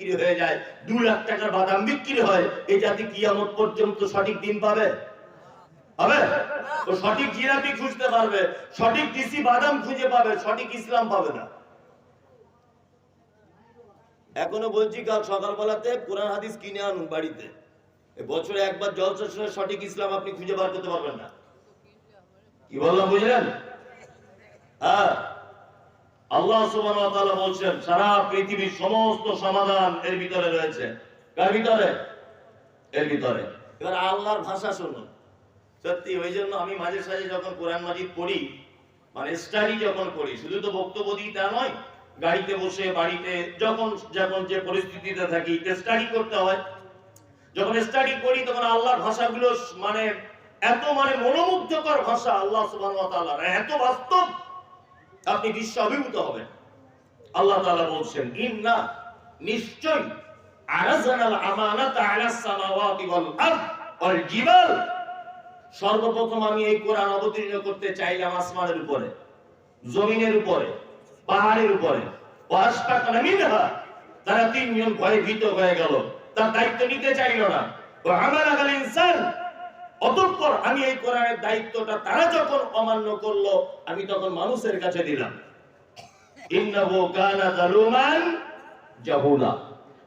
বিক্রি হয়ে যায়। দু লাখ টাকার বাদাম বিক্রি হয়। এই জাতি কিয়ামত পর্যন্ত সঠিক দিন পাবে? সঠিক জিরাপি খুঁজতে পারবে। সঠিক ডিসি বাদাম খুঁজে পাবে। সঠিক ইসলাম পাবে না। এখনও বলছি, কাল সকালবেলাতে কোরআন হাদিস কিনে আনুন বাড়িতে। বছরে একবার জলসা শুনে সঠিক ইসলাম আপনি খুঁজে বার করতে পারবেন না। কি বললাম, বুঝলেন? হ্যাঁ। আল্লাহ বলছেন, সারা পৃথিবীর সমস্ত সমাধান এর ভিতরে রয়েছে। কার ভিতরে? এর ভিতরে। এবার আল্লাহর ভাষা শুনুন। সত্যি ওই জন্য আমি মাঝে সাঝে যখন কোরআন মাজিদ পড়ি মানে স্টাডি যখন করি, শুধু তো বক্তব্য দিই তা নয়, গাড়িতে বসে, বাড়িতে, যখন যখন যে পরিস্থিতিতে থাকি স্টাডি করতে হয়। যখন স্টাডি করি, তখন আল্লাহর ভাষাগুলো মানে এত মানে মনোমুগ্ধকর ভাষা আল্লাহ তাআলার। এত বাস্তব। আপনি বিশ্ব অভিভূত হবেন? আল্লাহ তাআলা বলছেন, ইন্না নিশ্চয় আরাজানাল সর্বপ্রথম আমি এই কোরআন অবতীর্ণ করতে চাইলাম আসমানের উপরে, জমিনের উপরে, পাহাড়ের উপরে। তারা তিনজন ভয়ে ভীত হয়ে গেল। তার দায়িত্ব নিতে চাইল না। ইনসান অতঃপর আমি এই কোরআনের দায়িত্বটা তারা যখন অমান্য করল, আমি তখন মানুষের কাছে দিলাম।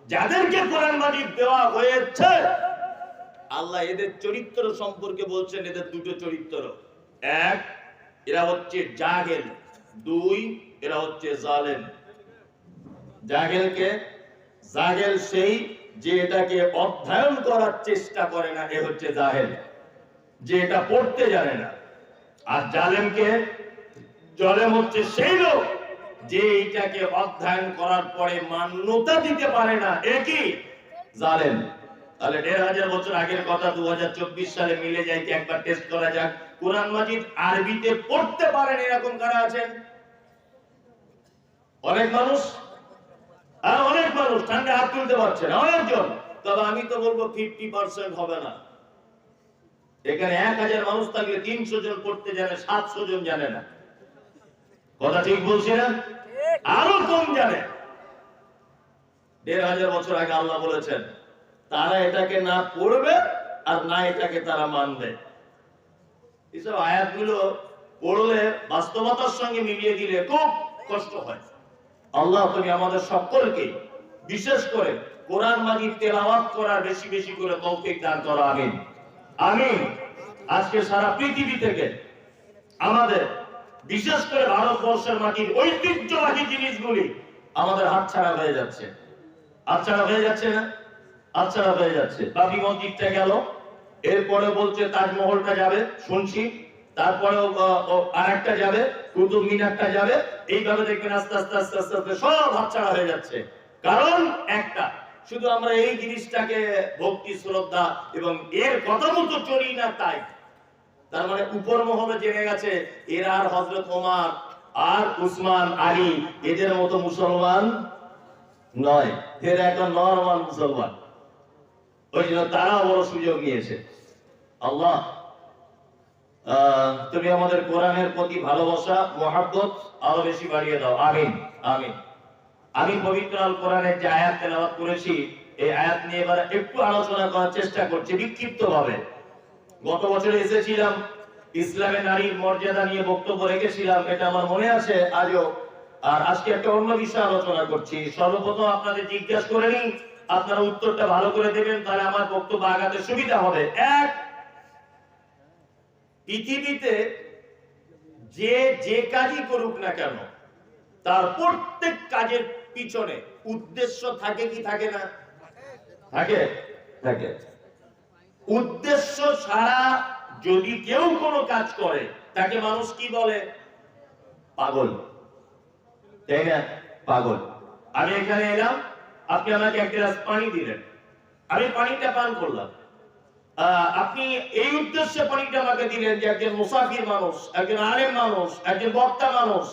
যাদেরকে কোরআন মাজিদ দেওয়া হয়েছে, আল্লাহ এদের চরিত্র সম্পর্কে বলছেন, এদের দুটো চরিত্র। এক, এরা হচ্ছে জাহেল। দুই, এরা হচ্ছে জালেম। জাহেলকে জাহেল সেই যে এটাকে অধ্যয়ন করার চেষ্টা করে না, এ হচ্ছে জাহেল। যে এটা পড়তে জানে না। আর জালেমকে, জলেম হচ্ছে সেই লোক যে এইটাকে অধ্যয়ন করার পরে মান্যতা দিতে পারে না। একই জালেম। তাহলে দেড় হাজার বছর আগের কথা, দু সালে মিলে কি একবার টেস্ট করা যাক। কোরআন মাজিদ আরবিতে পড়তে পারেন এরকম কারা আছেন? অনেক মানুষ? আর অনেক মানুষ। ঠান্ডা হাত তুলতে পারছে না। অনেকজন। তবে আমি তো বলব ফিফটি পার্সেন্ট হবে না। এখানে এক হাজার মানুষ থাকলে তিনশো জন পড়তে জানে, সাতশো জন জানে না। কথা ঠিক বলছি না? আরও কম জানে। দেড় হাজার বছর আগে আল্লাহ বলেছেন, তারা এটাকে না পড়বে আর না এটাকে তারা মানবে। এসব আয়াতগুলো পড়লে বাস্তবতার সঙ্গে মিলিয়ে দিলে খুব কষ্ট হয়। আল্লাহ তুমি আমাদের সকলকে, বিশেষ করে কোরআন মাজিদ তেলাওয়াত করার বেশি বেশি করে তৌফিক দান করো, আমিন। আমিন আজকে সারা পৃথিবী থেকে আমাদের, বিশেষ করে ভারতবর্ষের মাটির ঐতিহ্যবাহী জিনিসগুলি আমাদের হাতছাড়া হয়ে যাচ্ছে। হাতছাড়া হয়ে যাচ্ছে না? হাতছাড়া হয়ে যাচ্ছে। বাবরি মসজিদটা গেল, এরপরে বলছে তাজমহলটা যাবে, শুনছি। তারপরে আর একটা যাবে, কুতুব মিনারটা যাবে। এইভাবে দেখবেন আস্তে আস্তে আস্তে আস্তে আস্তে, সব হাতছাড়া হয়ে যাচ্ছে। কারণ একটা শুধু আমরা এই জিনিসটাকে ভক্তি, শ্রদ্ধা এবং এর কথা মতো চলি না তাই। তার মানে উপর মহলে জেনে গেছে, এরা আর হজরত ওমার আর উসমান, আলী এদের মতো মুসলমান নয়। এরা এখন নরমাল মুসলমান। ওই জন্য তারা বড় সুযোগ নিয়েছে। আল্লাহ তুমি আমাদের কোরআনের প্রতি ভালোবাসা, মহাব্বত আরও বেশি বাড়িয়ে দাও। আমিন আমিন। আমি পবিত্র আল কোরআনের যে আয়াত তেলাওয়াত করেছি, এই আয়াত নিয়ে এবার একটু আলোচনা করার চেষ্টা করছি বিক্ষিপ্ত ভাবে গত বছর এসেছিলাম, ইসলামে নারীর মর্যাদা নিয়ে বক্তব্য রেখেছিলাম, এটা আমার মনে আছে আজও। আর আজকে একটা অন্য বিষয় আলোচনা করছি। সর্বপ্রথম আপনাদের জিজ্ঞাসা করে নিই, আপনারা উত্তরটা ভালো করে দেবেন, তাহলে আমার বক্তব্য আগাতে সুবিধা হবে। এক, পৃথিবীতে যে যে কাজই করুক না কেন, তার প্রত্যেক কাজের পিছনে। উদ্দেশ্য থাকে কি থাকে না? থাকে থাকে। উদ্দেশ্য ছাড়া যদি কেউ কোনো কাজ করে তাকে মানুষ কি বলে? পাগল। তাই না? পাগল। আমি এখানে এলাম আপনি আমাকে এক গ্লাস পানি দিলেন। আমি পানিটা পান করলাম। আহ, আপনি এই উদ্দেশ্যে পানিটা আমাকে দিলেন যে একজন মুসাফির মানুষ একজন আলেম মানুষ একজন বক্তা মানুষ।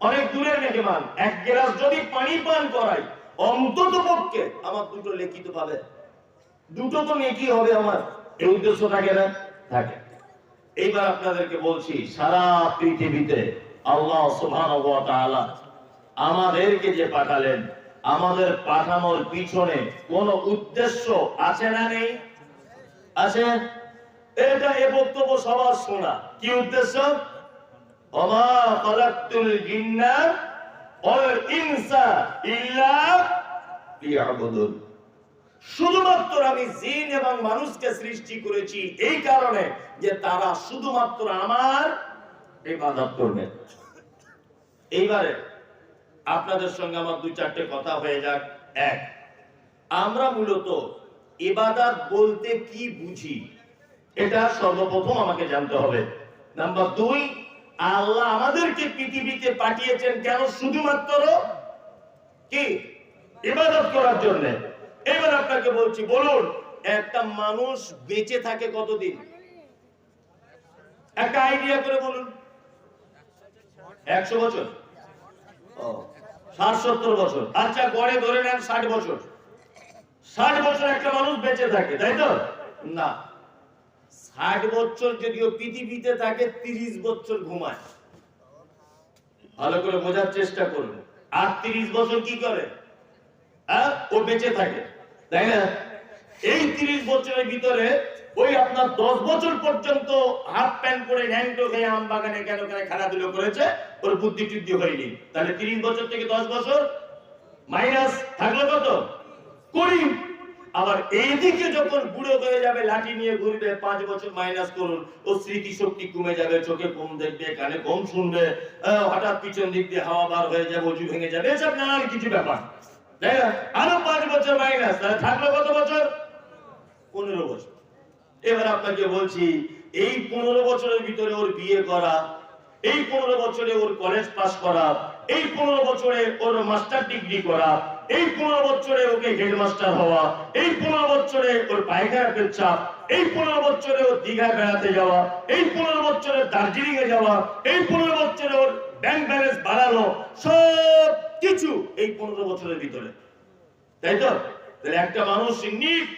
অনেক দূরের মেহমান, এক গ্লাস যদি পানি পান করাই, অন্তত পক্ষে আমার দুটো লিখিত পাবে। দুটো তো নেকি হবে আমার। এই উদ্দেশ্য থাকে না থাকে। এইবার আপনাদেরকে বলছি, সারা পৃথিবীতে আল্লাহ আমাদেরকে যে পাঠালেন, আমাদের পাঠানোর পিছনে কোন উদ্দেশ্য আছে না নেই? আছে। এটা এ বক্তব্য সবার শোনা। কি উদ্দেশ্য? শুধুমাত্র আমি জিন এবং মানুষকে সৃষ্টি করেছি এই কারণে যে তারা শুধুমাত্র আমার ইবাদত করবে। এইবারে আপনাদের সঙ্গে আমার দুই চারটে কথা হয়ে যাক। এক, আমরা মূলত ইবাদত বলতে কি বুঝি? এটা সর্বপ্রথম আমাকে জানতে হবে। নাম্বার দুই আল্লাহ আমাদেরকে পৃথিবীতে পাঠিয়েছেন কেন? শুধুমাত্র কি? ইবাদত করার জন্য। এবার আপনাকে বলছি, বলুন, একটা মানুষ বেঁচে থাকে কতদিন? একটা আইডিয়া করে বলুন। একশো বছর? ষাট, সত্তর বছর। আচ্ছা গড়ে ধরে নেন ষাট বছর। ষাট বছর একটা মানুষ বেঁচে থাকে, তাই তো? না। ষাট বছর যদিও পৃথিবীতে থাকে, তিরিশ বছর ঘুমায়। ভালো করে বোঝার চেষ্টা করুন। আর তিরিশ বছর কি করে? হ্যাঁ? ও বেঁচে থাকে। তাই না? এই তিরিশ বছরের ভিতরে ওই আপনার দশ বছর পর্যন্ত হাফ প্যান্ট পরে ন্যাংটো খেয়ে আম বাগানে কেন কেন খেলাধুলো করেছে? ওর বুদ্ধি টুদ্ধি হয়নি। তাহলে তিরিশ বছর থেকে দশ বছর? মাইনাস থাকল কত? কুড়ি। আবার এইদিকে যখন বুড়ো হয়ে যাবে, লাঠি নিয়ে ঘুরবে, পাঁচ বছর মাইনাস করুন, ও স্মৃতি শক্তি কমে যাবে, চোখে কম দেখবে, কানে কম শুনবে হঠাৎ পিছন দিক দিয়ে হাওয়া বার হয়ে যাবে, অজু ভেঙে যাবে, এসব নানান কিছু ব্যাপার। আরও পাঁচ বছর মাইনাস তাহলে থাকল কত বছর? পনেরো বছর। এবার আপনাকে বলছি, এই পনেরো বছরের ভিতরে ওর বিয়ে করা, এই পনেরো বছরে ওর কলেজ পাস করা, এই পনেরো বছরে ওর মাস্টার ডিগ্রি করা এই পনেরো বছরে ওকে হেডমাস্টার হওয়া, এই পনেরো বছরে ওর পায়খানা পেচ্ছাপ, এই পনেরো বছরে ওর দীঘায় বেড়াতে যাওয়া, এই পনেরো বছরে দার্জিলিং এ যাওয়া, এই পনেরো বছরে ওর ব্যাংক ব্যালেন্স বাড়ানো, সব কিছু এই পনেরো বছরের ভিতরে। তাই তো? তাহলে একটা মানুষ নিট,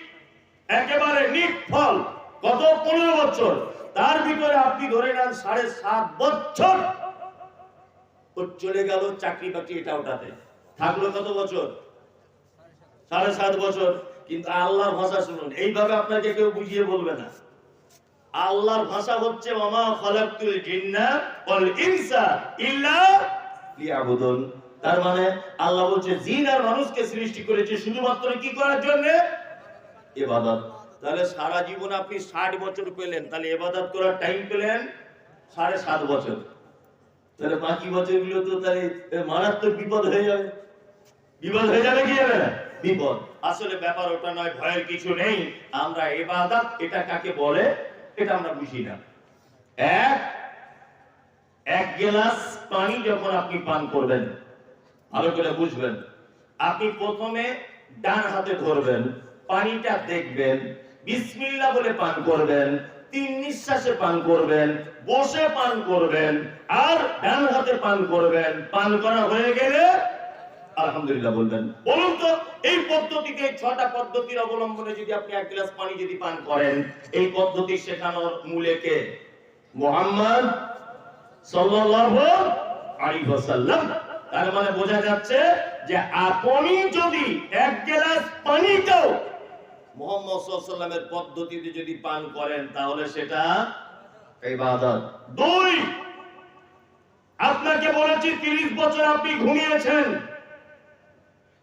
একেবারে নিট ফল কত পনেরো বছর, তার ভিতরে আপনি ধরে নেন সাড়ে সাত বছর চলে গেল চাকরি বাকরি এটা ওটাতে। থাকল কত বছর? সাড়ে সাত বছর। কিন্তু আল্লাহর ভাষা শুনুন, এইভাবে আপনাকে কেউ বুঝিয়ে বলবে না। আল্লাহর ভাষা হচ্ছে তার মানে আল্লাহ বলছে, জিন আর মানুষকে সৃষ্টি করেছে শুধুমাত্র কি করার জন্য? ইবাদত তাহলে সারা জীবন আপনি ষাট বছর পেলেন, তাহলে এবাদত করার টাইম পেলেন সাড়ে সাত বছর। তাহলে বাকি বছরগুলো তো তাহলে মারাত্মক বিপদ হয়ে যাবে। বিপদ হয়ে যাবে কি বিপদ। আসলে ব্যাপার ওটা নয়, ভয়ের কিছু নেই। আমরা এটা কাকে বলে? এটা আমরা বুঝি না। এক এক গ্লাস পানি যখন আপনি পান করবেন, ভালো করে বুঝবেন, আপনি প্রথমে ডান হাতে ধরবেন, পানিটা দেখবেন, বিসমিল্লাহ বলে পান করবেন, তিন নিঃশ্বাসে পান করবেন, বসে পান করবেন, আর ডান হাতে পান করবেন। পান করা হয়ে গেলে আলহামদুলিল্লাহ বলবেন। বলুন তো, এই পদ্ধতিতে ছটা পদ্ধতির অবলম্বনে যদি আপনি এক গ্লাস পানি যদি পান করেন, এই পদ্ধতি শেখানোর মূলে কে? মোহাম্মদ সাল্লাল্লাহু আলাইহি ওয়াসাল্লাম। তার মানে বোঝা যাচ্ছে যে আপনি যদি এক গ্লাস পানিটাও মোহাম্মদ আলাইহি পদ্ধতিতে যদি পান করেন, তাহলে সেটা ইবাদত। দুই, আপনাকে বলেছি 30 বছর আপনি ঘুমিয়েছেন।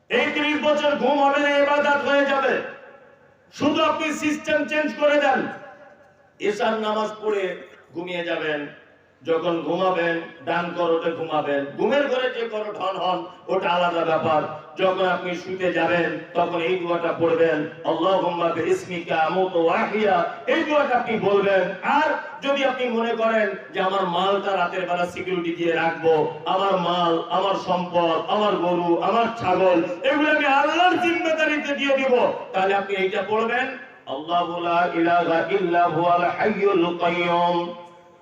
এই 30 বছর ঘুম হবে না ইবাদত হয়ে যাবে। শুধু আপনি সিস্টেম চেঞ্জ করে দেন। এসার নামাজ পড়ে ঘুমিয়ে যাবেন। যখন ঘুমাবেন, ডান করোটে ঘুমাবেন, ঘুমের ঘরে যে করো ঢন হন, ওটা আলাদা ব্যাপার। যখন আপনি শুতে যাবেন, তখন এই দোয়াটা পড়বেন, আল্লাহুম্মা বিইসমিকা আমুতু ওয়াহিয়া এই দোয়াটা আপনি বলবেন, আর যদি আপনি মনে করেন যে আমার মালটা রাতের বেলা সিকিউরিটি দিয়ে রাখব, আমার মাল, আমার সম্পদ, আমার গরু, আমার ছাগল, এগুলো আমি আল্লাহর জিম্মেদারিতে দিয়ে দিব। তাহলে আপনি এইটা পড়বেন, আল্লাহু লা ইলাহা ইল্লা হুয়াল হাইয়ুল কাইয়্যুম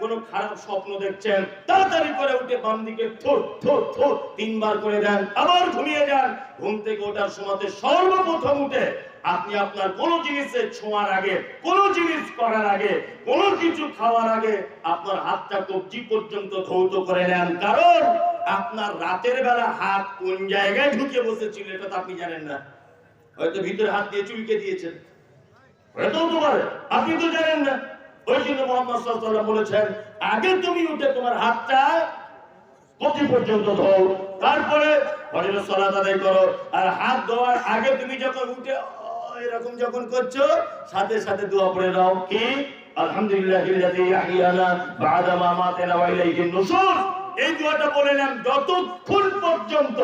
কোন খারাপ স্বপ্ন দেখছেন, তাড়াতাড়ি করে উঠে বাম দিকে থুর থুর থুর তিনবার করে দেন, আবার ঘুমিয়ে যান। ঘুম থেকে ওঠার সময় সর্বপ্রথম উঠে আপনি আপনার কোন জিনিসের ছোঁয়ার আগে, কোন জিনিস করার আগে, কোন কিছু খাওয়ার আগে আপনার হাতটা কবজি পর্যন্ত ধৌত করে নেন। কারণ আপনার রাতের বেলা হাত কোন জায়গায় ঢুকে বসেছিল এটা তো আপনি জানেন না। হয়তো ভিতরে হাত দিয়ে চুলকে দিয়েছেন। হয়তো হতে আপনি তো জানেন না। ওই জন্য মোহাম্মদ বলেছেন, আগে তুমি উঠে তোমার হাতটা কতি পর্যন্ত ধোও, তারপরে ফজরের সালাত আদায় করো। আর হাত ধোয়ার আগে তুমি যখন উঠে, এরকম যখন করছ, সাথে সাথে দোয়া পড়ে দাও কি? নুশুর এই দোয়াটা বলেলাম যতক্ষণ পর্যন্ত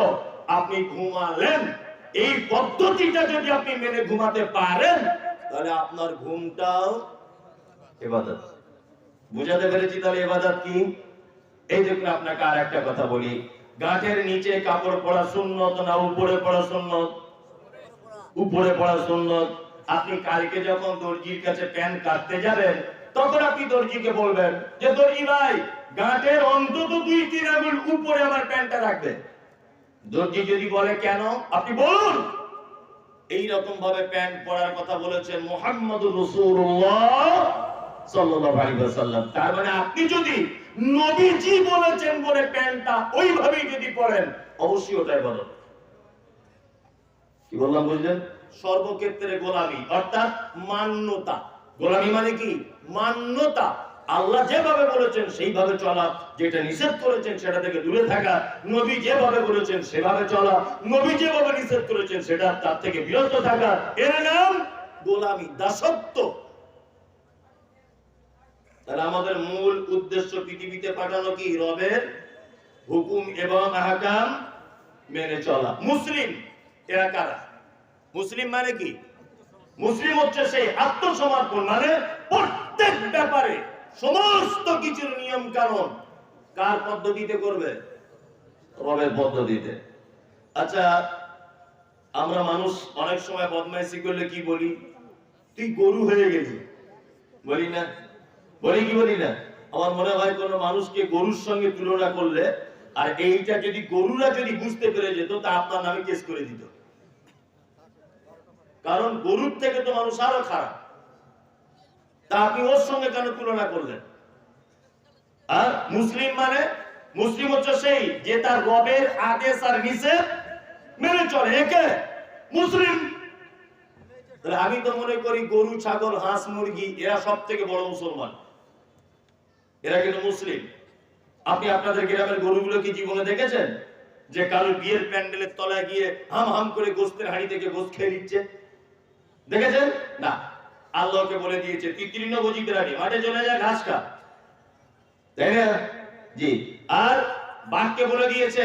আপনি ঘুমালেন, এই পদ্ধতিটা যদি আপনি মেনে ঘুমাতে পারেন, তাহলে আপনার ঘুমটাও ইবাদত বুঝাতে পেরেছি তাহলে ইবাদত কি? এই আপনাকে আর একটা কথা বলি। নিচে কাপড় সুন্নত না উপরে সুন্নত? উপরে সুন্নত। আপনি কালকে যখন দর্জির কাছে প্যান্ট কাটতে যাবেন, তখন আপনি দর্জিকে বলবেন যে, দর্জি ভাই গাঁটের অন্তত দুই, তিন আঙুল উপরে আমার প্যান্টটা রাখবে দর্জি যদি বলে, কেন? আপনি বলুন। এই রকম ভাবে প্যান্ট পরার কথা বলেছেন মোহাম্মদুর রাসূলুল্লাহ তার মানে আপনি যদি নবীজি বলেছেন বলে প্যান্টটা ওইভাবেই যদি পরেন, অবশ্যই ওটাই বলো কি বললাম বুঝলেন? সর্বক্ষেত্রে গোলামি, অর্থাৎ মান্যতা। গোলামি মানে কি? মান্যতা। আল্লাহ যেভাবে বলেছেন সেইভাবে চলা, যেটা নিষেধ করেছেন সেটা থেকে দূরে থাকা, নবী যেভাবে বলেছেন সেভাবে চলা, নবী যেভাবে নিষেধ করেছেন সেটা তার থেকে বিরত থাকা। এর নাম গোলামি, দাসত্ব। তাহলে আমাদের মূল উদ্দেশ্য পৃথিবীতে পাঠানো কি? রবের হুকুম এবং আহকাম মেনে চলা। মুসলিম, এরা কারা? মুসলিম মানে কি? মুসলিম হচ্ছে সেই আত্মসমর্পণ মানে প্রত্যেক ব্যাপারে সমস্ত কিছুর নিয়ম কানুন কার পদ্ধতিতে করবে? রবের পদ্ধতিতে। আচ্ছা আমরা মানুষ অনেক সময় বদমাইশি করলে কি বলি? তুই গরু হয়ে গেলি। বলি না? বলি কি বলি না? আমার মনে হয় কোন মানুষকে গরুর সঙ্গে তুলনা করলে, আর এইটা যদি গরুরা যদি বুঝতে পেরে যেত, তা আপনার নামে কেস করে দিত। কারণ গরুর থেকে তো মানুষ আরও খারাপ। তা আপনি ওর সঙ্গে কেন তুলনা করলেন? আর মুসলিম মানে মুসলিম হচ্ছে সেই যে তার রবের আদেশ আর নিষেধ মেনে চলে। একে মুসলিম। আমি তো মনে করি গরু, ছাগল, হাঁস, মুরগি, এরা সব থেকে বড় মুসলমান। এরা কিন্তু মুসলিম। আপনি আপনাদের গ্রামের গরুগুলো কি জীবনে দেখেছেন? যে কারোর বিয়ের প্যান্ডেলের তলায় গিয়ে হাম হাম করে গোস্তের হাঁড়ি থেকে গোস্ত খেয়ে নিচ্ছে। দেখেছেন? না। আল্লাহকে বলে দিয়েছে তিতৃণ বজিতে রাখি মাঠে চলে ঘাস খা। তাই না? জি। আর বাঘকে বলে দিয়েছে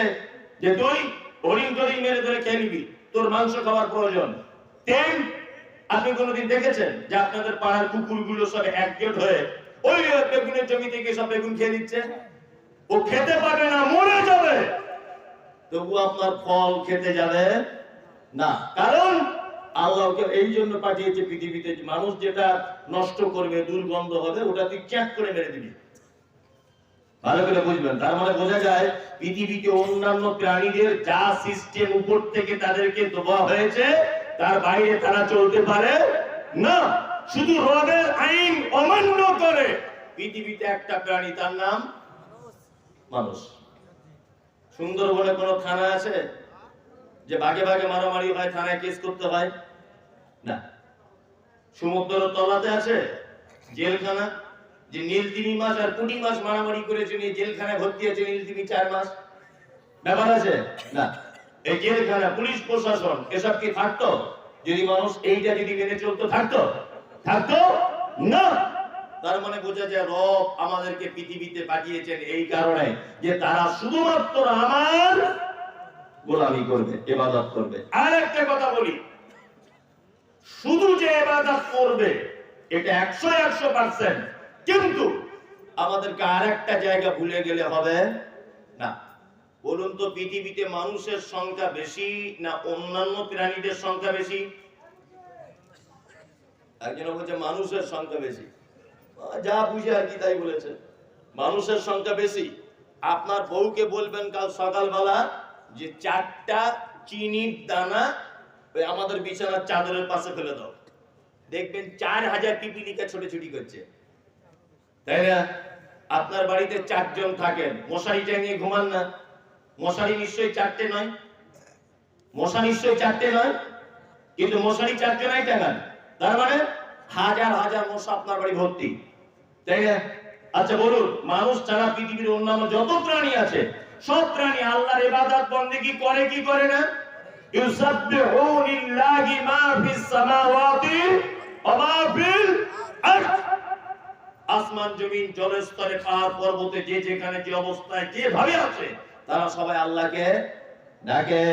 যে, তুই হরিণ টরিং মেরে ধরে খেয়ে নিবি। তোর মাংস খাওয়ার প্রয়োজন। তেম আপনি কোনোদিন দেখেছেন? যে আপনাদের পাড়ার কুকুরগুলো সব একজোট হয়ে ওই বেগুনের জমি থেকে সব বেগুন খেয়ে নিচ্ছে। ও খেতে পারবে না, মরে যাবে। তবু আপনার ফল খেতে যাবে না। কারণ আল্লাহকে এই জন্য পাঠিয়েছে পৃথিবীতে, মানুষ যেটা নষ্ট করবে, দুর্গন্ধ হবে, ওটা তুই চ্যাক করে মেরে দিবি। ভালো করে বুঝবেন, তার মানে বোঝা যায় পৃথিবীতে অন্যান্য প্রাণীদের যা সিস্টেম উপর থেকে তাদেরকে দেওয়া হয়েছে, তার বাইরে তারা চলতে পারে না। শুধু রবের আইন অমান্য করে। পৃথিবীতে একটা প্রাণী, তার নাম মানুষ। সুন্দরবনে কোনো থানা আছে যে ভাগে ভাগে মারামারি হয়, থানায় কেস করতে হয়? না। সমুদ্র তলাতে আছে জেলখানা, যে নীলতিমি মাস আর পুঁটি মাস মারামারি করেছে, নিয়ে জেলখানায় ভর্তি আছে নীলতিমি চার মাস। ব্যাপার আছে? না। এই জেলখানা, পুলিশ প্রশাসন, এসব কি থাকতো? যদি মানুষ এইটা যদি মেনে চলতো, থাকতো? থাকতো না। তার মানে বোঝা যায় রব আমাদেরকে পৃথিবীতে পাঠিয়েছেন এই কারণে যে তারা শুধুমাত্র আমার গোলামি করবে এবাদত করবে। আর একটা কথা বলি। শুধু যে এবাদত করবে, এটা একশো একশো পার্সেন্ট কিন্তু আমাদেরকে আর একটা জায়গা ভুলে গেলে হবে না। বলুন তো, পৃথিবীতে মানুষের সংখ্যা বেশি না অন্যান্য প্রাণীদের সংখ্যা বেশি? একজন বলছে মানুষের সংখ্যা বেশি। যা বুঝে আর কি তাই বলেছে। মানুষের সংখ্যা বেশি। আপনার বউকে বলবেন কাল সকালবেলা যে চারটা চিনির দানা ওই আমাদের বিছানার চাদরের পাশে ফেলে দাও। দেখবেন চার হাজার পিপিলিকা ছোটাছুটি করছে। তাই না? আপনার বাড়িতে চারজন থাকেন। মশারিটা নিয়ে ঘুমান না। মশারি নিশ্চয়ই চারটে নয়। মশা নিশ্চয়ই চারটে নয়। কিন্তু মশারি চারটে নাই টাঙান তার মানে হাজার হাজার মশা আপনার বাড়ি ভর্তি। তাই না? আচ্ছা বলুন, মানুষ ছাড়া পৃথিবীর অন্যান্য যত প্রাণী আছে, সব প্রাণী আল্লাহর ইবাদত করে, কি করে না? মা ফিস সামাওয়াতি ওয়া মা ফিল আসমান, জমিন, জলস্তরে, পাহাড়, পর্বতে, যে যেখানে, যে অবস্থায়, যেভাবে আছে, তারা সবাই আল্লাহকে ডাকে।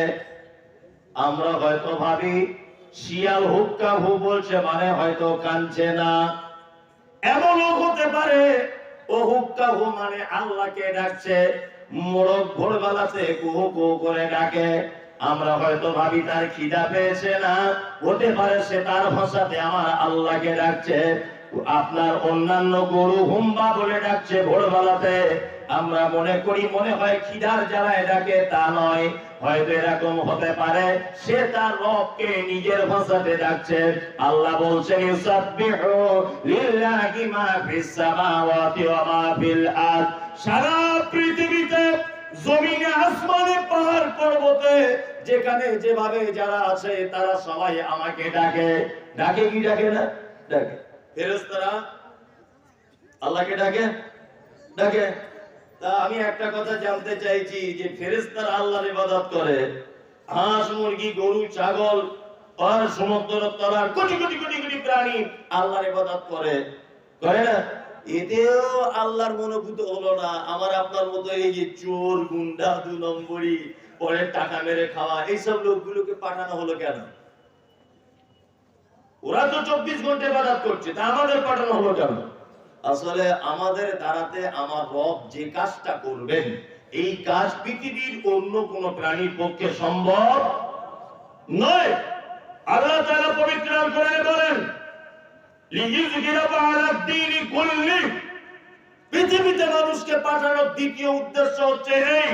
আমরা হয়তো ভাবি শিয়াল হুক্কা হু বলছে মানে হয়তো কানছে না। এমনও হতে পারে, ও হুক্কা হু মানে আল্লাহকে ডাকছে। মোড়ক ভোরবেলাতে কুহু কুহু করে ডাকে, আমরা হয়তো ভাবি তার খিদা পেয়েছে না। হতে পারে সে তার ভাষাতে আমার আল্লাহকে ডাকছে, আপনার অন্যান্য গরু হুম্বা বলে ডাকছে ভোরবেলাতে। আমরা মনে করি, মনে হয় খিদার জ্বালায় ডাকে তা নয়। হয়তো এরকম হতে পারে, সে তার রবকে নিজের ভাষাতে ডাকছে। আল্লাহ বলছেন সারা পৃথিবীতে জমিনে, আসমানে, পাহাড় পর্বতে যেখানে যেভাবে যারা আছে, তারা সবাই আমাকে ডাকে। ডাকে কি ডাকে না? ডাকে। ফেরেশতারা, আল্লাহকে ডাকে? ডাকে। তা আমি একটা কথা জানতে চাইছি যে ফেরেশতারা আল্লাহর ইবাদত করে। হাঁস, মুরগি, গরু, ছাগল আর সমুদ্র তলার কোটি কোটি কোটি কোটি প্রাণী আল্লাহর ইবাদত করে। করে না? এতেও আল্লাহর মনোভূত হলো না। আমার আপনার মতো এই যে চোর, গুন্ডা, দু নম্বরই পরে টাকা মেরে খাওয়া, এইসব লোকগুলোকে পাঠানো হলো কেন? ওরা তো চব্বিশ ঘণ্টা ইবাদত করছে। তা আমাদের পাঠানো হলো কেন? আসলে আমাদের দ্বারাতে আমার রব যে কাজটা করবেন, এই কাজ পৃথিবীর অন্য কোন প্রাণীর পক্ষে সম্ভব নয়। আল্লাহ তাআলা পবিত্র কোরআনে বলেন পৃথিবীতে মানুষকে পাঠানোর দ্বিতীয় উদ্দেশ্য হচ্ছে এই,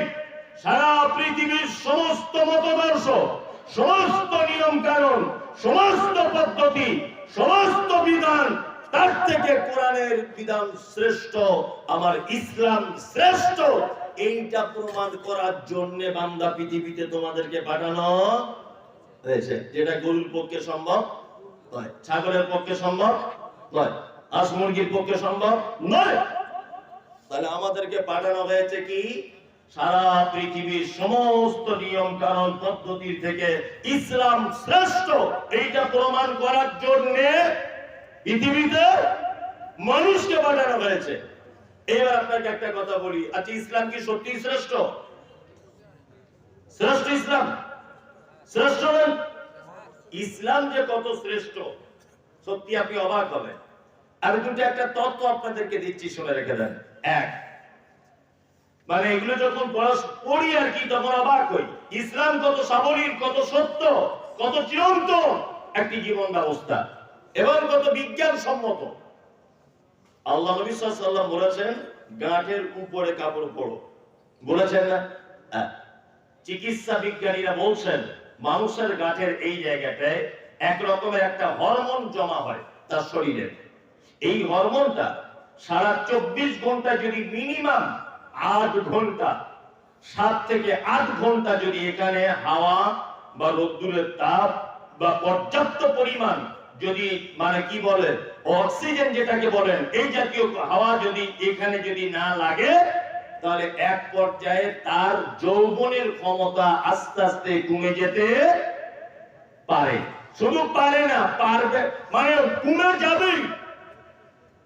সারা পৃথিবীর সমস্ত মতদর্শ, সমস্ত নিয়ম কানুন সমস্ত পদ্ধতি, সমস্ত বিধান তার থেকে কোরআনের বিধান শ্রেষ্ঠ, আমার ইসলাম শ্রেষ্ঠ। এইটা প্রমাণ করার জন্য বান্দা পৃথিবীতে তোমাদেরকে পাঠানো হয়েছে। যেটা গরুর পক্ষে সম্ভব নয়, ছাগলের পক্ষে সম্ভব নয়, হাঁস মুরগির পক্ষে সম্ভব নয়। তাহলে আমাদেরকে পাঠানো হয়েছে কি? সারা পৃথিবীর সমস্ত নিয়ম কানুন পদ্ধতির থেকে ইসলাম শ্রেষ্ঠ। এইটা প্রমাণ করার জন্য পৃথিবীতে মানুষকে পাঠানো হয়েছে। এবার আপনাকে একটা কথা বলি আচ্ছা ইসলাম কি সত্যি শ্রেষ্ঠ? শ্রেষ্ঠ ইসলাম? শ্রেষ্ঠ নয় ইসলাম যে কত শ্রেষ্ঠ, সত্যি আপনি অবাক হবেন। আমি দুটো একটা তত্ত্ব আপনাদেরকে দিচ্ছি, শুনে রেখে দেন। এক মানে এগুলো যখন পড়ি আর কি, তখন অবাক হই। ইসলাম কত সাবলীল, কত সত্য, কত চিরন্ত একটি জীবন ব্যবস্থা। এবং কত বিজ্ঞান সম্মত আল্লাহ নবী সাল্লাম বলেছেন, গাঁটের উপরে কাপড় পরো। বলেছেন না? হ্যাঁ। চিকিৎসা বিজ্ঞানীরা বলছেন, মানুষের গাঁটের এই জায়গাটায় এক রকমের একটা হরমোন জমা হয় তার শরীরে। এই হরমোনটা সারা চব্বিশ ঘণ্টা যদি মিনিমাম আট ঘণ্টা, সাত থেকে আট ঘণ্টা যদি এখানে হাওয়া বা রোদ্দুরের তাপ বা পর্যাপ্ত পরিমাণ যদি মানে কি বলেন অক্সিজেন যেটাকে বলেন, এই জাতীয় হাওয়া যদি এখানে যদি না লাগে, তাহলে এক পর্যায়ে তার যৌবনের ক্ষমতা আস্তে আস্তে কমে যেতে পারে। শুধু পারে না, পারবে মানে কমে যাবেই।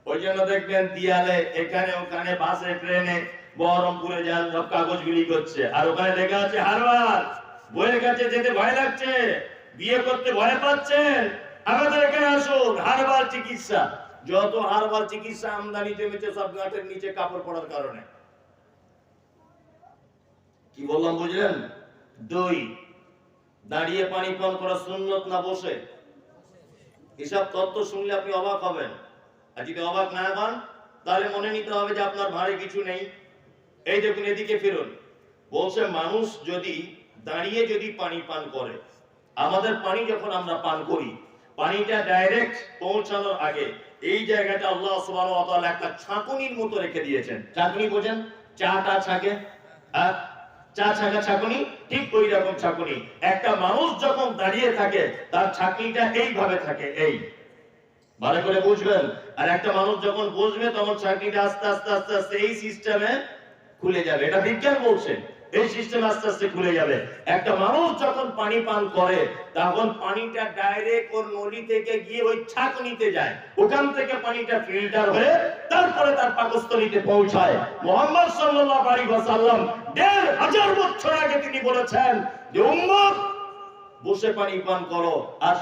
ওই জন্য দেখবেন দিয়ালে, এখানে, ওখানে বাসে, ট্রেনে, বহরমপুরে যান সব কাগজ বিলি করছে। আর ওখানে লেখা আছে, হারবার। বইয়ের কাছে যেতে ভয় লাগছে। বিয়ে করতে ভয় পাচ্ছেন আমাদের এখানে আসুন হারবার চিকিৎসা। যত হারবার চিকিৎসা আমদানি জমেছে সব গাঁটের নিচে কাপড় পড়ার কারণে। কি বললাম, বুঝলেন? দুই, দাঁড়িয়ে পানি পান করা সুন্নত না বসে? এসব তত্ত্ব শুনলে আপনি অবাক হবেন। আর যদি অবাক না হন, তাহলে মনে নিতে হবে যে আপনার ভারে কিছু নেই। এই দেখুন, এদিকে ফিরুন। বলছে, মানুষ যদি দাঁড়িয়ে যদি পানি পান করে, আমাদের পানি যখন আমরা পান করি পানিটা ডাইরেক্ট পৌঁছানোর আগে এই জায়গাটা আল্লাহ তাআলা একটা ছাঁকুনির মতো রেখে দিয়েছেন। ছাঁকুনি বোঝেন? চাটা ছাকে। আর চা ছাকা ছাঁকুনি? ঠিক ওই রকম ছাঁকুনি। একটা মানুষ যখন দাঁড়িয়ে থাকে, তার ছাঁকনিটা এইভাবে থাকে, এই। ভালো করে বুঝবেন? আর একটা মানুষ যখন বসবে, তখন চাকরিটা আস্তে আস্তে আস্তে আস্তে এই সিস্টেমে খুলে যাবে। এটা বিজ্ঞান বলছে। এই সিস্টেম আস্তে আস্তে খুলে যাবে। একটা মানুষ যখন পানি পান করে, তখন পানিটা ডাইরেক্ট ওর নলি থেকে গিয়ে ওই ছাকনিতে যায়। ওখান থেকে পানিটা ফিল্টার হয়ে তারপরে তার পাকস্থলীতে পৌঁছায়। মোহাম্মদ সাল্লাল্লাহু আলাইহি ওয়াসাল্লাম দেড় হাজার বছর আগে তিনি বলেছেন যে, উম্মত, বসে পানি পান করো আর